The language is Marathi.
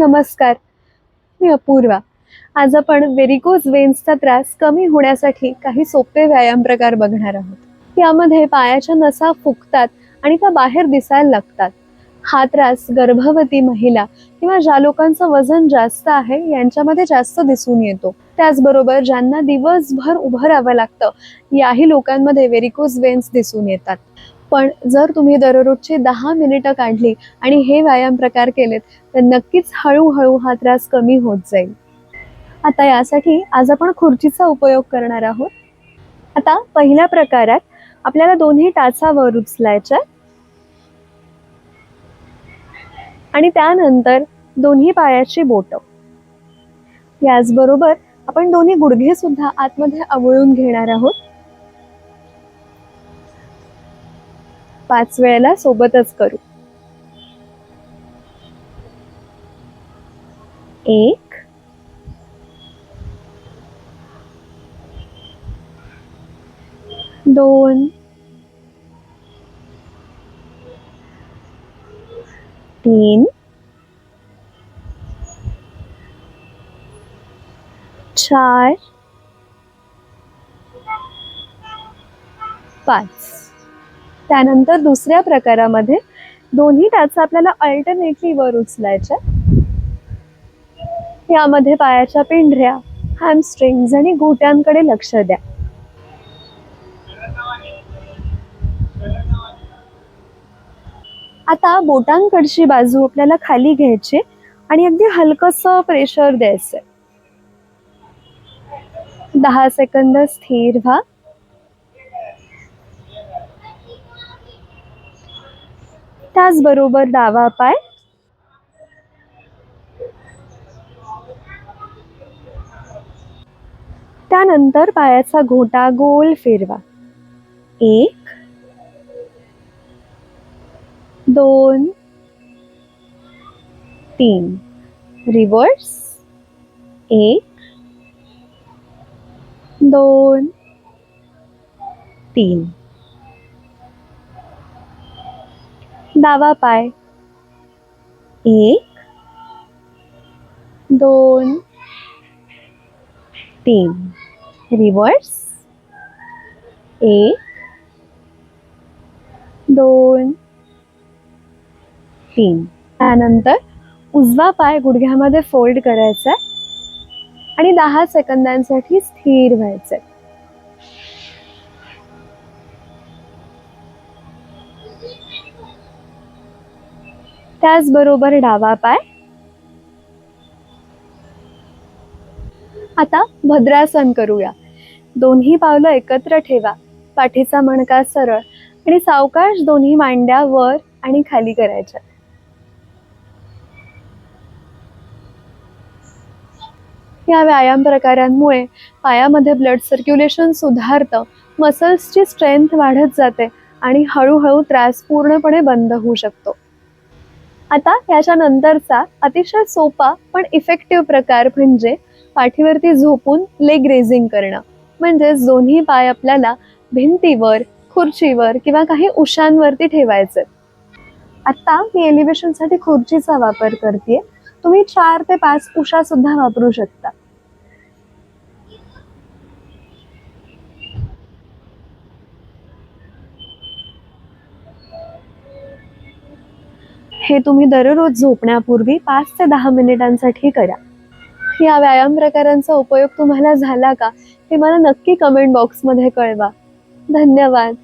नमस्कार. मी अपूर्वा. आज आपण वेरिकोज वेन्सचा त्रास कमी होण्यासाठी काही सोपे व्यायाम प्रकार बघणार आहोत. यामध्ये पायाच्या नसा फुगतात आणि त्या बाहेर दिसायला लागतात. हा त्रास गर्भवती महिला किंवा ज्या लोकांचं वजन जास्त आहे यांच्यामध्ये जास्त दिसून येतो. त्याचबरोबर ज्यांना दिवसभर उभं राहावं लागतं याही लोकांमध्ये वेरिकोज वेन्स दिसून येतात. पण जर तुम्ही दररोजची दहा मिनिटं काढली आणि हे व्यायाम प्रकार केलेत तर नक्कीच हळूहळू हा त्रास कमी होत जाईल. आता यासाठी आज आपण खुर्चीचा उपयोग करणार आहोत. आता पहिल्या प्रकारात आपल्याला दोन्ही टाचावर उचलायच्या आणि त्यानंतर दोन्ही पायाची बोट. याचबरोबर आपण दोन्ही गुडघे सुद्धा आतमध्ये आवळून घेणार आहोत. पाच वेळेला सोबतच करू. एक. दोन. तीन. चार. पाच. त्यानंतर दुसऱ्या प्रकारामध्ये दोन्ही टाचा आपल्याला अल्टरनेटली वर उचलायच्या यामध्ये पायाच्या पिंढऱ्या हॅमस्ट्रिंग्स आणि घोट्यांकडे लक्ष द्या. आता बोटांकडची बाजू आपल्याला खाली घ्यायची आणि अगदी हलकस प्रेशर द्यायचं दहा सेकंद स्थिर व्हा. त्याचबरोबर डावा पाय. त्यानंतर पायाचा घोटा गोल फिरवा. एक दोन तीन. रिवर्स एक दोन तीन. डावा पाय. एक दोन तीन. रिवर्स एक दोन तीन. त्यानंतर उजवा पाय गुडघ्यामध्ये फोल्ड करायचा आणि दहा सेकंदांसाठी स्थिर व्हायचंय त्याचबरोबर डावा पाय. आता भद्रासन करूया. दोन्ही पावलं एकत्र ठेवा. पाठीचा मणका सरळ आणि सावकाश दोन्ही मांड्या वर आणि खाली करायच्या. या व्यायाम प्रकारांमुळे पायामध्ये ब्लड सर्क्युलेशन सुधारतं मसल्सची स्ट्रेंथ वाढत जाते आणि हळूहळू त्रास पूर्णपणे बंद होऊ शकतो. आता ह्याच्या नंतरचा अतिशय सोपा पण इफेक्टिव्ह प्रकार म्हणजे पाठीवरती झोपून लेग रेझिंग करणं. म्हणजेच दोन्ही पाय आपल्याला भिंतीवर खुर्चीवर किंवा काही उशांवरती ठेवायचे आता मी एलिव्हेशनसाठी खुर्चीचा वापर करते तुम्ही चार ते पाच उषा सुद्धा वापरू शकता. हे तुम्ही दररोज झोपण्यापूर्वी पाच ते दहा मिनिटांसाठी करा. या व्यायाम प्रकारांचा उपयोग तुम्हाला झाला का हे मला नक्की कमेंट बॉक्समध्ये कळवा. धन्यवाद.